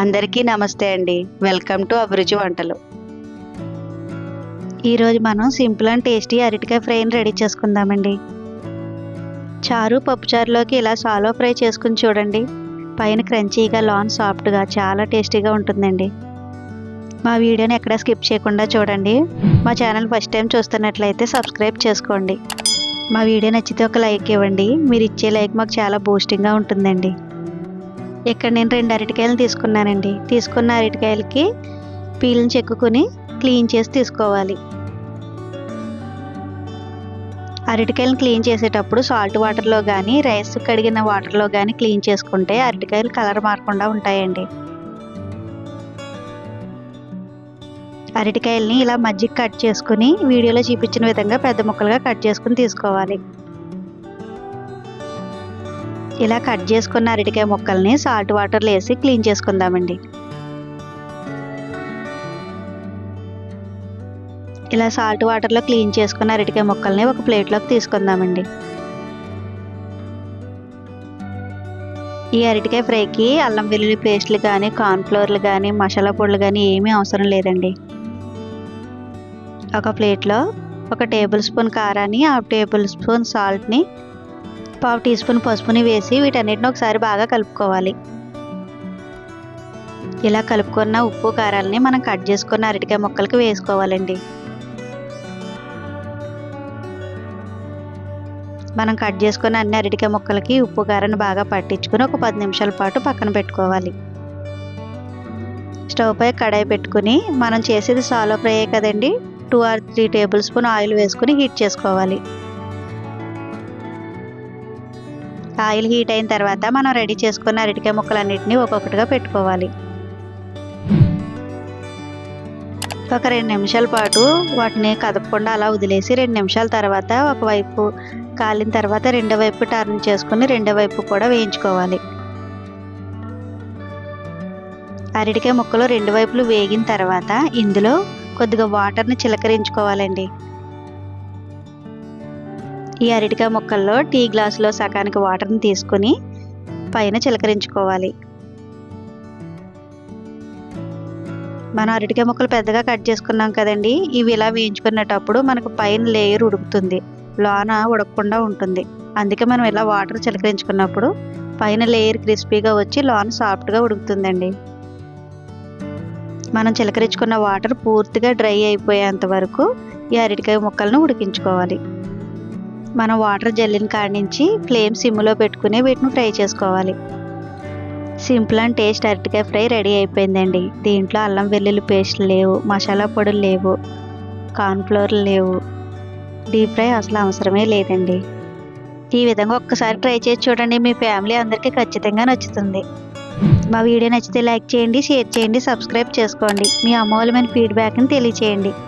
అందరికీ నమస్తే అండి. వెల్కమ్ టు అభిరుచి వంటలు. ఈరోజు మనం సింపుల్ అండ్ టేస్టీ అరటికాయ ఫ్రైని రెడీ చేసుకుందామండి. చారు పప్పుచారులోకి ఇలా సాలో ఫ్రై చేసుకుని చూడండి. పైన క్రంచీగా లాన్ సాఫ్ట్గా చాలా టేస్టీగా ఉంటుందండి. మా వీడియోని ఎక్కడ స్కిప్ చేయకుండా చూడండి. మా ఛానల్ ఫస్ట్ టైం చూస్తున్నట్లయితే సబ్స్క్రైబ్ చేసుకోండి. మా వీడియో నచ్చితే ఒక లైక్ ఇవ్వండి. మీరు ఇచ్చే లైక్ మాకు చాలా బూస్టింగ్గా ఉంటుందండి. ఇక్కడ నేను రెండు అరటికాయలు తీసుకున్నానండి. తీసుకున్న అరటికాయలకి పీల్ని చెక్కుని క్లీన్ చేసి తీసుకోవాలి. అరటికాయలను క్లీన్ చేసేటప్పుడు సాల్ట్ వాటర్లో కానీ రైస్ కడిగిన వాటర్లో కానీ క్లీన్ చేసుకుంటే అరటికాయలు కలర్ మారకుండా ఉంటాయండి. అరటికాయల్ని ఇలా మజ్జిగ కట్ చేసుకుని వీడియోలో చూపించిన విధంగా పెద్ద ముక్కలుగా కట్ చేసుకుని తీసుకోవాలి. ఇలా కట్ చేసుకున్న అరటికాయ ముక్కల్ని సాల్ట్ వాటర్లో వేసి క్లీన్ చేసుకుందామండి. ఇలా సాల్ట్ వాటర్లో క్లీన్ చేసుకున్న అరటికాయ ముక్కల్ని ఒక ప్లేట్లోకి తీసుకుందామండి. ఈ అరటికాయ ఫ్రైకి అల్లం వెల్లుల్లి పేస్ట్లు కానీ కార్న్ఫ్లోర్లు కానీ మసాలా పొడులు కానీ ఏమీ అవసరం లేదండి. ఒక ప్లేట్లో ఒక టేబుల్ స్పూన్ కారాన్ని హాఫ్ టేబుల్ స్పూన్ సాల్ట్ని పావు టీ స్పూన్ పసుపుని వేసి వీటన్నిటిని ఒకసారి బాగా కలుపుకోవాలి. ఇలా కలుపుకున్న ఉప్పు కారాలని మనం కట్ చేసుకున్న అరటికాయ ముక్కలకి వేసుకోవాలండి. మనం కట్ చేసుకున్న అన్ని అరటికాయ ముక్కలకి ఉప్పు కారాన్ని బాగా పట్టించుకొని ఒక పది నిమిషాల పాటు పక్కన పెట్టుకోవాలి. స్టవ్ పై కడాయి పెట్టుకుని మనం చేసేది సాలో ఫ్రై కదండి? Two or three tablespoon oil వేసుకుని హీట్ చేసుకోవాలి. ఆయిల్ హీట్ అయిన తర్వాత మనం రెడీ చేసుకున్న అరటికాయ ముక్కలన్నిటిని ఒక్కొక్కటిగా పెట్టుకోవాలి. ఒక రెండు నిమిషాల పాటు వాటిని కదపకుండా అలా వదిలేసి రెండు నిమిషాల తర్వాత ఒకవైపు కాలిన తర్వాత రెండో వైపు టర్న్ చేసుకుని రెండో వైపు కూడా వేయించుకోవాలి. అరటికాయ ముక్కలు రెండు వైపులు వేగిన తర్వాత ఇందులో కొద్దిగా వాటర్ని చిలకరించుకోవాలండి. ఈ అరటికాయ ముక్కల్లో టీ గ్లాసులో సగానికి వాటర్ని తీసుకుని పైన చిలకరించుకోవాలి. మనం అరటికాయ ముక్కలు పెద్దగా కట్ చేసుకున్నాం కదండి ఇవి ఇలా వేయించుకునేటప్పుడు మనకు పైన లేయర్ ఉడుకుతుంది లోన ఉడకకుండా ఉంటుంది. అందుకే మనం ఇలా వాటర్ చిలకరించుకున్నప్పుడు పైన లేయర్ క్రిస్పీగా వచ్చి లోన సాఫ్ట్గా ఉడుకుతుందండి. మనం చిలకరించుకున్న వాటర్ పూర్తిగా డ్రై అయిపోయేంత వరకు ఈ అరటికాయ ముక్కలను ఉడికించుకోవాలి. మనం వాటర్ జల్లిన కాడి నుంచి ఫ్లేమ్ సిమ్లో పెట్టుకుని వీటిని ఫ్రై చేసుకోవాలి. సింపుల్ అండ్ టేస్ట్ అరటికాయ ఫ్రై రెడీ అయిపోయిందండి. దీంట్లో అల్లం వెల్లుల్లి పేస్ట్లు లేవు మసాలా పొడులు లేవు కార్న్ఫ్లోర్లు లేవు. డీప్ ఫ్రై అసలు అవసరమే లేదండి. ఈ విధంగా ఒక్కసారి ట్రై చేసి చూడండి మీ ఫ్యామిలీ అందరికీ ఖచ్చితంగా నచ్చుతుంది. మా వీడియో నచ్చితే లైక్ చేయండి షేర్ చేయండి సబ్స్క్రైబ్ చేసుకోండి. మీ అమూల్యమైన ఫీడ్బ్యాక్ని తెలియచేయండి.